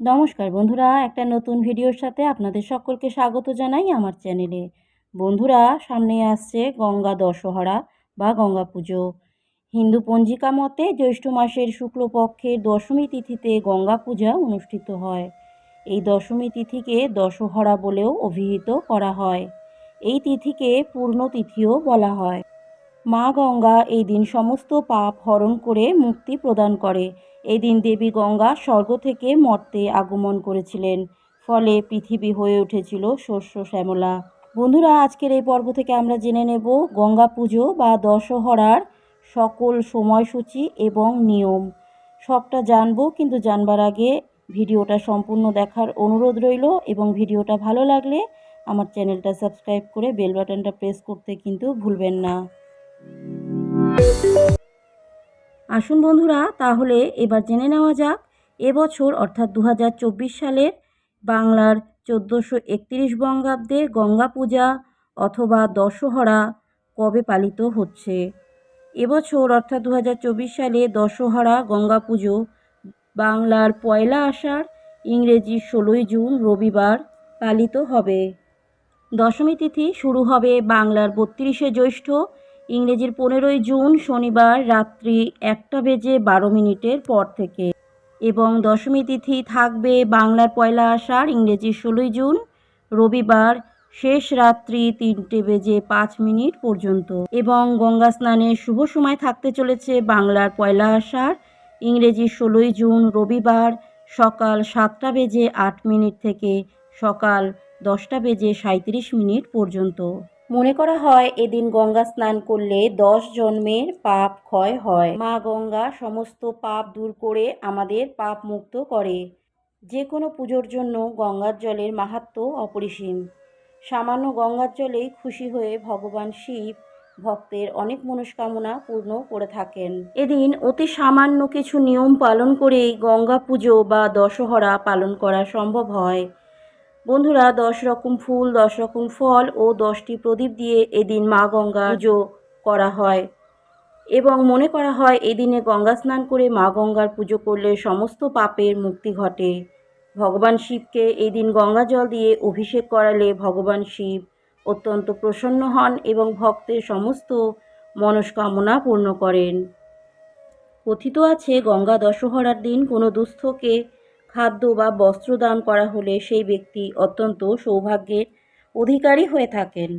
নমস্কার বন্ধুরা, একটা নতুন ভিডিওর সাথে আপনাদের সকলকে স্বাগত জানাই আমার চ্যানেলে। বন্ধুরা, সামনে আসছে গঙ্গা দশহরা বা গঙ্গা পুজো। হিন্দু পঞ্জিকা মতে জ্যৈষ্ঠ মাসের শুক্লপক্ষের দশমী তিথিতে গঙ্গা পূজা অনুষ্ঠিত হয়। এই দশমী তিথিকে দশহরা বলেও অভিহিত করা হয়। এই তিথিকে পূর্ণ তিথিও বলা হয়। মা গঙ্গা এই দিন সমস্ত পাপ হরণ করে মুক্তি প্রদান করে। এই দিন দেবী গঙ্গা স্বর্গ থেকে মর্তে আগমন করেছিলেন। ফলে পৃথিবী হয়ে উঠেছিল শস্য শ্যামলা। বন্ধুরা, আজকের এই পর্ব থেকে আমরা জেনে নেব গঙ্গা পুজো বা দশহরার সকল সময়সূচি এবং নিয়ম। সবটা জানব, কিন্তু জানবার আগে ভিডিওটা সম্পূর্ণ দেখার অনুরোধ রইল এবং ভিডিওটা ভালো লাগলে আমার চ্যানেলটা সাবস্ক্রাইব করে বেল বাটনটা প্রেস করতে কিন্তু ভুলবেন না। আসুন বন্ধুরা, তাহলে এবার জেনে নেওয়া যাক এবছর অর্থাৎ দু হাজার চব্বিশ সালের বাংলার চোদ্দোশো একতিরিশ বঙ্গাব্দে গঙ্গা পূজা অথবা দশহরা কবে পালিত হচ্ছে? এবছর অর্থাৎ দু হাজার চব্বিশ সালে দশহরা, গঙ্গা পুজো, বাংলার পয়লা আষাঢ়, ইংরেজি ষোলোই জুন রবিবার পালিত হবে। দশমী তিথি শুরু হবে বাংলার বত্রিশে জ্যৈষ্ঠ ইংরেজির পনেরোই জুন শনিবার রাত্রি একটা বেজে বারো মিনিটের পর থেকে। এবং দশমী তিথি থাকবে বাংলার পয়লা আষাঢ়, ইংরেজি ষোলোই জুন। রবিবার শেষ রাত্রি তিনটে বেজে পাঁচ মিনিট পর্যন্ত। এবং গঙ্গা স্নানের শুভ সময় থাকতে চলেছে বাংলার পয়লা আষাঢ়, ইংরেজি ষোলোই জুন রবিবার সকাল সাতটা বেজে আট মিনিট থেকে সকাল দশটা বেজে সাঁত্রিশ মিনিট পর্যন্ত। মনে করা হয়, এদিন গঙ্গা স্নান করলে দশ জন্মের পাপ ক্ষয় হয়। মা গঙ্গা সমস্ত পাপ দূর করে আমাদের পাপ মুক্ত করে। যে কোনো পুজোর জন্য গঙ্গার জলের মাহাত্ম অপরিসীম। সামান্য গঙ্গার জলেই খুশি হয়ে ভগবান শিব ভক্তের অনেক মনস্কামনা পূর্ণ করে থাকেন। এদিন অতি সামান্য কিছু নিয়ম পালন করেই গঙ্গা পুজো বা দশহরা পালন করা সম্ভব হয়। বন্ধুরা, দশ রকম ফুল, দশ রকম ফল ও দশটি প্রদীপ দিয়ে এদিন মা গঙ্গা পুজো করা হয় এবং মনে করা হয় এদিনে গঙ্গা স্নান করে মা গঙ্গার পুজো করলে সমস্ত পাপের মুক্তি ঘটে। ভগবান শিবকে এই দিন গঙ্গা জল দিয়ে অভিষেক করালে ভগবান শিব অত্যন্ত প্রসন্ন হন এবং ভক্তের সমস্ত মনস্কামনা পূর্ণ করেন। কথিত আছে, গঙ্গা দশহরার দিন কোনো দুস্থকে খাদ্য বা বস্ত্র দান করা হলে সেই ব্যক্তি অত্যন্ত সৌভাগ্যের অধিকারী হয়ে থাকেন।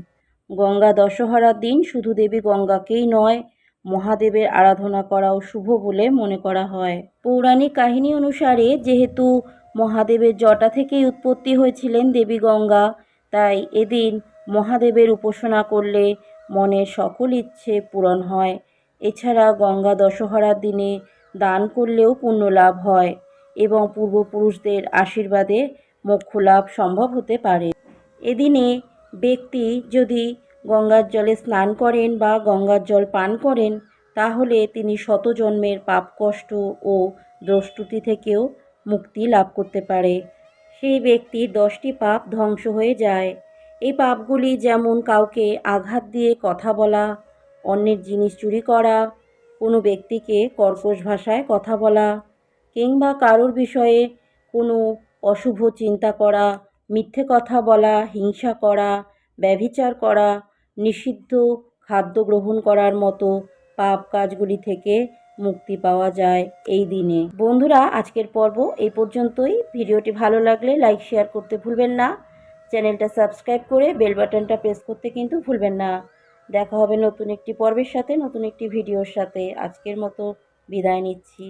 গঙ্গা দশহরার দিন শুধু দেবী গঙ্গাকেই নয়, মহাদেবের আরাধনা করাও শুভ বলে মনে করা হয়। পৌরাণিক কাহিনী অনুসারে, যেহেতু মহাদেবের জটা থেকেই উৎপত্তি হয়েছিলেন দেবী গঙ্গা, তাই এদিন মহাদেবের উপাসনা করলে মনের সকল ইচ্ছে পূরণ হয়। এছাড়া গঙ্গা দশহরার দিনে দান করলেও পুণ্য লাভ হয়। এবং পূর্বপুরুষদের আশীর্বাদে মোক্ষ লাভ সম্ভব হতে পারে। এদিনে ব্যক্তি যদি গঙ্গার জলে স্নান করেন বা গঙ্গার জল পান করেন, তাহলে তিনি শত জন্মের পাপ কষ্ট ও দ্রষ্টুতি থেকেও মুক্তি লাভ করতে পারে। সেই ব্যক্তির দশটি পাপ ধ্বংস হয়ে যায়। এই পাপগুলি যেমন কাউকে আঘাত দিয়ে কথা বলা, অন্যের জিনিস চুরি করা, কোনো ব্যক্তিকে কর্কশ ভাষায় কথা বলা কিংবা কারোর বিষয়ে কোনো অশুভ চিন্তা করা, মিথ্যে কথা বলা, হিংসা করা, ব্যভিচার করা, নিষিদ্ধ খাদ্য গ্রহণ করার মতো পাপ কাজগুলি থেকে মুক্তি পাওয়া যায় এই দিনে। বন্ধুরা, আজকের পর্ব এই পর্যন্তই। ভিডিওটি ভালো লাগলে লাইক, শেয়ার করতে ভুলবেন না। চ্যানেলটা সাবস্ক্রাইব করে বেল বাটনটা প্রেস করতে কিন্তু ভুলবেন না। দেখা হবে নতুন একটি পর্বের সাথে, নতুন একটি ভিডিওর সাথে। আজকের মতো বিদায় নিচ্ছি।